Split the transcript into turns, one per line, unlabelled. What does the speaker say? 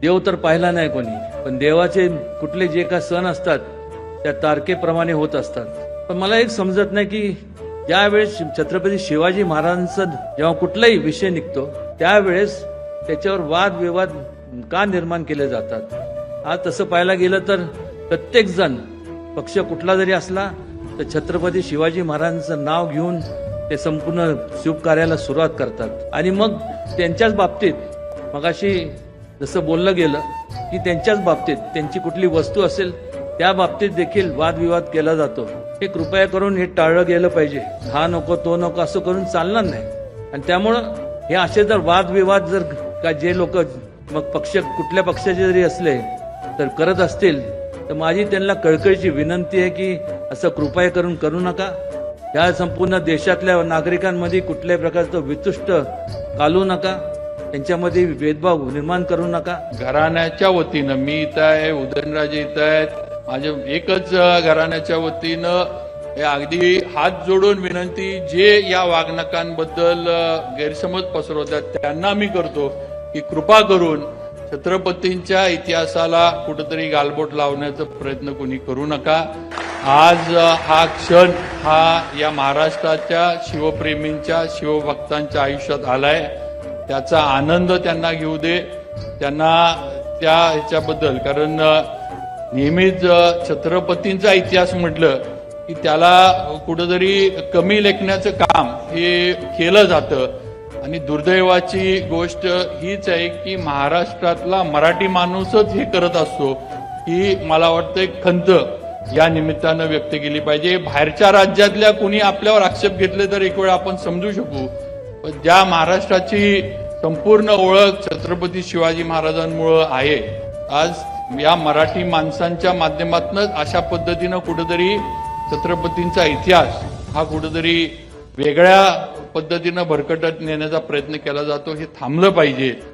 देव तर पाहिला नाही कोणी पण देवाचे कुठले जे का सण असतात त्या तारखेप्रमाणे होत असतात. पण मला एक समजत नाही की ज्यावेळेस छत्रपती शिवाजी महाराजांचा जेव्हा कुठलाही विषय निघतो त्यावेळेस त्याच्यावर वादविवाद का निर्माण केले जातात? आज तसं पाहायला गेलं तर प्रत्येक जण पक्ष कुठला जरी असला तर छत्रपती शिवाजी महाराजांचं नाव घेऊन ते संपूर्ण शुभ कार्याला सुरुवात करतात. आणि मग त्यांच्याच बाबतीत मगाशी जसं बोललं गेलं की त्यांच्याच बाबतीत त्यांची कुठली वस्तू असेल त्या बाबतीत देखील वादविवाद केला जातो. हे कृपया करून हे टाळलं गेलं पाहिजे. हा नको तो नको असं करून चालणार नाही. आणि त्यामुळं हे असे जर वादविवाद जर का जे लोक मग पक्ष कुठल्या पक्षाचे जरी असले तर करत असतील तर माझी त्यांना कळकळीची विनंती आहे की असं कृपया करून करू नका. या संपूर्ण देशातल्या नागरिकांमध्ये कुठल्याही प्रकारचं वितुष्ट घालू नका. त्यांच्यामध्ये भेदभाव निर्माण करू नका.
घराण्याच्या वतीनं मी इथं आहे उदयनराजे इथं आहेत. माझ्या एकच घराण्याच्या वतीनं हे अगदी हात जोडून विनंती जे या वागणकांबद्दल गैरसमज पसरवतात त्यांना मी करतो की कृपा करून छत्रपतींच्या इतिहासाला कुठंतरी गालबोट लावण्याचा प्रयत्न कोणी करू नका. आज हा क्षण हा या महाराष्ट्राच्या शिवप्रेमींच्या शिवभक्तांच्या आयुष्यात आलाय. त्याचा आनंद त्यांना घेऊ दे त्यांना त्या ह्याच्याबद्दल. कारण नेहमीच छत्रपतींचा इतिहास म्हटलं की त्याला कुठंतरी कमी लेखण्याचं काम हे केलं जातं. आणि दुर्दैवाची गोष्ट हीच आहे की महाराष्ट्रातला मराठी माणूसच हे करत असतो की मला वाटतं एक खंत या निमित्तानं व्यक्त केली पाहिजे. बाहेरच्या राज्यातल्या कुणी आपल्यावर आक्षेप घेतले तर एक वेळ आपण समजू शकू. पण ज्या महाराष्ट्राची संपूर्ण ओळख छत्रपती शिवाजी महाराजांमुळं आहे आज या मराठी माणसांच्या माध्यमातूनच अशा पद्धतीनं कुठेतरी छत्रपतींचा इतिहास हा कुठेतरी वेगळ्या पद्धतीनं भरकटत नेण्याचा प्रयत्न केला जातो हे थांबलं पाहिजे.